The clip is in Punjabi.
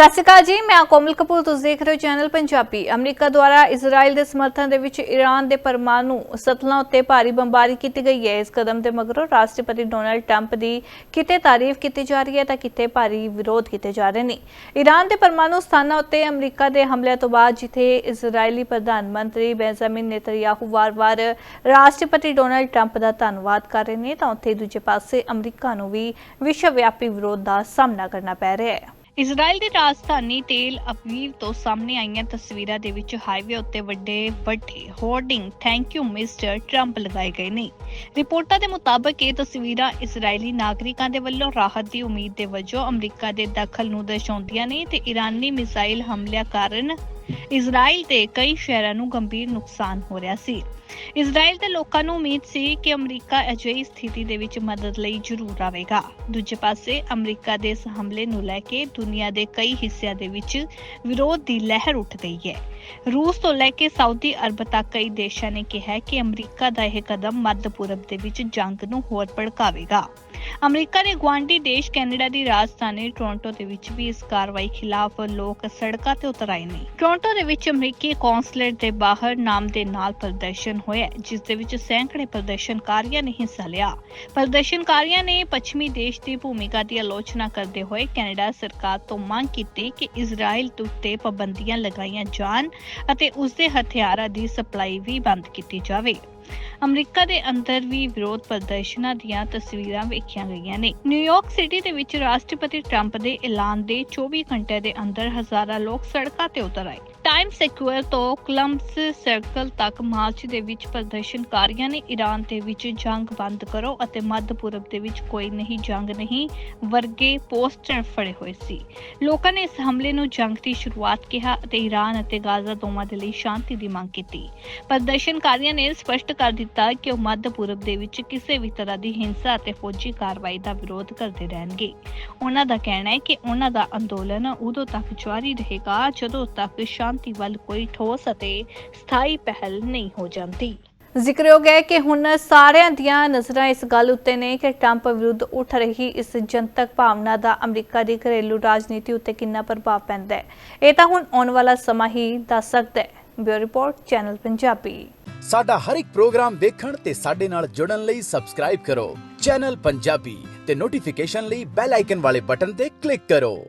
ਸਤਿ ਸ਼੍ਰੀ ਅਕਾਲ ਜੀ, ਮੈਂ ਕੋਮਲ ਕਪੂਰ, ਤੁਸੀਂ ਦੇਖ ਰਹੇ ਹੋ ਚੈਨਲ ਪੰਜਾਬੀ। ਅਮਰੀਕਾ ਦੁਆਰਾ ਇਜ਼ਰਾਈਲ ਦੇ ਸਮਰਥਨ ਦੇ ਵਿੱਚ ਈਰਾਨ ਦੇ ਪਰਮਾਣੂ ਸਤਲਾਂ ਉੱਤੇ ਭਾਰੀ ਬੰਬਾਰੀ ਕੀਤੀ ਗਈ ਹੈ। ਇਸ ਕਦਮ ਦੇ ਮਗਰੋਂ ਰਾਸ਼ਟਰਪਤੀ ਡੋਨਲਡ ਟਰੰਪ ਦੀ ਕਿਤੇ ਤਾਰੀਫ ਕੀਤੀ ਜਾ ਰਹੀ ਹੈ ਤਾਂ ਕਿਤੇ ਭਾਰੀ ਵਿਰੋਧ ਕੀਤੇ ਜਾ ਰਹੇ ਨੇ। ਈਰਾਨ ਦੇ ਪਰਮਾਣੂ ਸਥਾਨਾਂ ਉੱਤੇ ਅਮਰੀਕਾ ਦੇ ਹਮਲੇ ਤੋਂ ਬਾਅਦ ਜਿੱਥੇ ਇਜ਼ਰਾਈਲੀ ਪ੍ਰਧਾਨ ਮੰਤਰੀ ਬੈਂਜਾਮਿਨ ਨੇਤਨਯਾਹੂ ਵਾਰ-ਵਾਰ ਰਾਸ਼ਟਰਪਤੀ ਡੋਨਲਡ ਟਰੰਪ ਦਾ ਧੰਨਵਾਦ ਕਰ ਰਹੇ ਨੇ, ਤਾਂ ਉੱਥੇ ਦੂਜੇ ਪਾਸੇ ਅਮਰੀਕਾ ਨੂੰ ਵੀ ਵਿਸ਼ਵ ਵਿਆਪੀ ਵਿਰੋਧ ਦਾ ਸਾਹਮਣਾ ਕਰਨਾ ਪੈ ਰਿਹਾ ਹੈ। ਇਜ਼ਰਾਈਲ ਦੀ ਰਾਜਧਾਨੀ ਤੇਲ ਅਵੀਵ ਤੋਂ ਸਾਹਮਣੇ ਆਈਆਂ ਤਸਵੀਰਾਂ ਦੇ ਵਿੱਚ ਹਾਈਵੇ ਉੱਤੇ ਵੱਡੇ ਵੱਡੇ hoarding thank you mister Trump ਲਗਾਏ ਗਏ ਨੇ। ਰਿਪੋਰਟਾਂ ਦੇ ਮੁਤਾਬਕ ਇਹ ਤਸਵੀਰਾਂ ਇਜ਼ਰਾਈਲੀ ਨਾਗਰਿਕਾਂ ਦੇ ਵੱਲੋਂ ਰਾਹਤ ਦੀ ਉਮੀਦ ਦੇ ਵਜੋਂ ਅਮਰੀਕਾ ਦੇ ਦਖਲ ਨੂੰ ਦਰਸਾਉਂਦੀਆਂ ਨੇ ਤੇ ਇਰਾਨੀ ਮਿਜ਼ਾਈਲ ਹਮਲਿਆਂ ਕਾਰਨ ਇਜ਼ਰਾਈਲ ਦੇ ਕਈ ਸ਼ਹਿਰਾਂ ਨੂੰ ਗੰਭੀਰ ਨੁਕਸਾਨ ਹੋ ਰਿਹਾ ਸੀ। ਇਜ਼ਰਾਈਲ ਦੇ ਲੋਕਾਂ ਨੂੰ ਉਮੀਦ ਸੀ ਕਿ ਅਮਰੀਕਾ ਅਜਿਹੀ ਸਥਿਤੀ ਦੇ ਵਿੱਚ ਮਦਦ ਲਈ ਜ਼ਰੂਰ ਆਵੇਗਾ। ਦੂਜੇ ਪਾਸੇ, ਅਮਰੀਕਾ ਦੇ ਇਸ ਹਮਲੇ ਨੂੰ ਲੈ ਕੇ ਦੁਨੀਆ ਦੇ ਕਈ ਹਿੱਸਿਆਂ ਦੇ ਵਿੱਚ ਵਿਰੋਧ ਦੀ ਲਹਿਰ ਉੱਠ ਗਈ ਹੈ। ਰੂਸ ਤੋਂ ਲੈ ਕੇ ਸਾਊਦੀ ਅਰਬ ਤੱਕ ਕਈ ਦੇਸ਼ਾਂ ਨੇ ਕਿਹਾ ਕਿ ਅਮਰੀਕਾ ਦਾ ਇਹ ਕਦਮ ਮੱਧ ਪੂਰਬ ਦੇ ਵਿੱਚ ਜੰਗ ਨੂੰ ਹੋਰ ਭੜਕਾਵੇਗਾ। ਅਮਰੀਕਾ ਦੇ ਗੁਆਂਢੀ ਦੇਸ਼ ਕੈਨੇਡਾ ਦੀ ਰਾਜਧਾਨੀ ਟੋਰਾਂਟੋ ਦੇ ਵਿੱਚ ਵੀ ਇਸ ਕਾਰਵਾਈ ਖਿਲਾਫ ਲੋਕ ਸੜਕਾਂ ਤੇ ਉਤਰ ਆਏ ਨੇ। ਟੋਰਾਂਟੋ ਦੇ ਵਿੱਚ ਅਮਰੀਕੀ ਕੌਂਸਲੇਟ ਦੇ ਬਾਹਰ ਨਾਮ ਦੇ ਨਾਲ ਪ੍ਰਦਰਸ਼ਨ ਹੋਇਆ ਜਿਸ ਦੇ ਵਿੱਚ ਸੈਂਕੜੇ ਪ੍ਰਦਰਸ਼ਨਕਾਰੀਆਂ ਨੇ ਹਿੱਸਾ ਲਿਆ। ਪ੍ਰਦਰਸ਼ਨਕਾਰੀਆਂ ਨੇ ਪੱਛਮੀ ਦੇਸ਼ ਦੀ ਭੂਮਿਕਾ ਦੀ ਆਲੋਚਨਾ ਕਰਦੇ ਹੋਏ ਕੈਨੇਡਾ ਸਰਕਾਰ ਤੋਂ ਮੰਗ ਕੀਤੀ ਕਿ ਇਜ਼ਰਾਈਲ ਉੱਤੇ ਪਾਬੰਦੀਆਂ ਲਗਾਈਆਂ ਜਾਣ ਅਤੇ ਉਸ ਦੇ ਹਥਿਆਰਾਂ ਦੀ ਸਪਲਾਈ ਵੀ ਬੰਦ ਕੀਤੀ ਜਾਵੇ। ਅਮਰੀਕਾ ਦੇ ਅੰਦਰ ਵੀ ਵਿਰੋਧ ਪ੍ਰਦਰਸ਼ਨਾਂ ਦੀਆਂ ਤਸਵੀਰਾਂ ਵੇਖੀਆਂ ਗਈਆਂ ਨੇ। ਨਿਊਯਾਰਕ ਸਿਟੀ ਦੇ ਵਿੱਚ ਰਾਸ਼ਟਰਪਤੀ ਟਰੰਪ ਦੇ ਐਲਾਨ ਦੇ 24 ਘੰਟੇ ਦੇ ਅੰਦਰ ਹਜ਼ਾਰਾਂ ਲੋਕ ਸੜਕਾਂ ਤੇ ਉਤਰ ਆਏ। ਟਾਈਮ ਸਕੁਅਰ ਤੋਂ ਕਲੰਬਸ ਸਰਕਲ ਤੱਕ ਮਾਰਚ ਦੇ ਵਿੱਚ ਪ੍ਰਦਰਸ਼ਨਕਾਰੀਆਂ ਨੇ ਈਰਾਨ ਦੇ ਵਿੱਚ ਜੰਗ ਬੰਦ ਕਰੋ ਅਤੇ ਮੱਧ ਪੂਰਬ ਦੇ ਵਿੱਚ ਕੋਈ ਨਹੀਂ, ਜੰਗ ਨਹੀਂ, ਵਰਗੇ ਪੋਸਟਰ ਫੜੇ ਹੋਏ ਸੀ। ਲੋਕਾਂ ਨੇ ਇਸ ਹਮਲੇ ਨੂੰ ਜੰਗ ਦੀ ਸ਼ੁਰੂਆਤ ਕਿਹਾ ਅਤੇ ਈਰਾਨ ਅਤੇ ਗਾਜ਼ਾ ਦੋਵਾਂ ਦੇ ਲਈ ਸ਼ਾਂਤੀ ਦੀ ਮੰਗ ਕੀਤੀ। ਪ੍ਰਦਰਸ਼ਨਕਾਰੀਆਂ ਨੇ ਸਪਸ਼ਟ ਕਰ ਦਿੱਤਾ ਕਿ ਉਹ ਮੱਧ ਪੂਰਬ ਦੇ ਵਿੱਚ ਕਿਸੇ ਵੀ ਤਰ੍ਹਾਂ ਦੀ ਹਿੰਸਾ ਅਤੇ ਫੌਜੀ ਕਾਰਵਾਈ ਦਾ ਵਿਰੋਧ ਕਰਦੇ ਰਹਿਣਗੇ। ਉਹਨਾਂ ਦਾ ਕਹਿਣਾ ਹੈ ਕਿ ਉਹਨਾਂ ਦਾ ਅੰਦੋਲਨ ਉਦੋਂ ਤੱਕ ਜਾਰੀ ਰਹੇਗਾ ਜਦੋਂ ਤੱਕ ਸ਼ਾਂਤੀ ਵੱਲ ਕੋਈ ਠੋਸ ਅਤੇ ਸਥਾਈ ਪਹਿਲ ਨਹੀਂ ਹੋ ਜਾਂਦੀ। ਜ਼ਿਕਰਯੋਗ ਹੈ ਕਿ ਹੁਣ ਸਾਰਿਆਂ ਦੀਆਂ ਨਜ਼ਰਾਂ ਇਸ ਗੱਲ ਉੱਤੇ ਨੇ ਕਿ ਟਰੰਪ ਵਿਰੁੱਧ ਉੱਠ ਰਹੀ ਇਸ ਜਨਤਕ ਭਾਵਨਾ ਦਾ ਅਮਰੀਕਾ ਦੀ ਘਰੇਲੂ ਰਾਜਨੀਤੀ ਉੱਤੇ ਕਿੰਨਾ ਪ੍ਰਭਾਵ ਪੈਂਦਾ ਹੈ। ਇਹ ਤਾਂ ਹੁਣ ਆਉਣ ਵਾਲਾ ਸਮਾਂ ਹੀ ਦੱਸ ਸਕਦਾ ਹੈ। Bureau report channel Punjabi. ਸਾਡਾ ਹਰ ਇੱਕ ਪ੍ਰੋਗਰਾਮ ਦੇਖਣ ਤੇ ਸਾਡੇ ਨਾਲ ਜੁੜਨ ਲਈ ਸਬਸਕ੍ਰਾਈਬ ਕਰੋ। ਚੈਨਲ ਪੰਜਾਬੀ ਤੇ ਨੋਟੀਫਿਕੇਸ਼ਨ ਲਈ ਬੈਲ ਆਈਕਨ ਵਾਲੇ ਬਟਨ ਤੇ ਕਲਿੱਕ ਕਰੋ।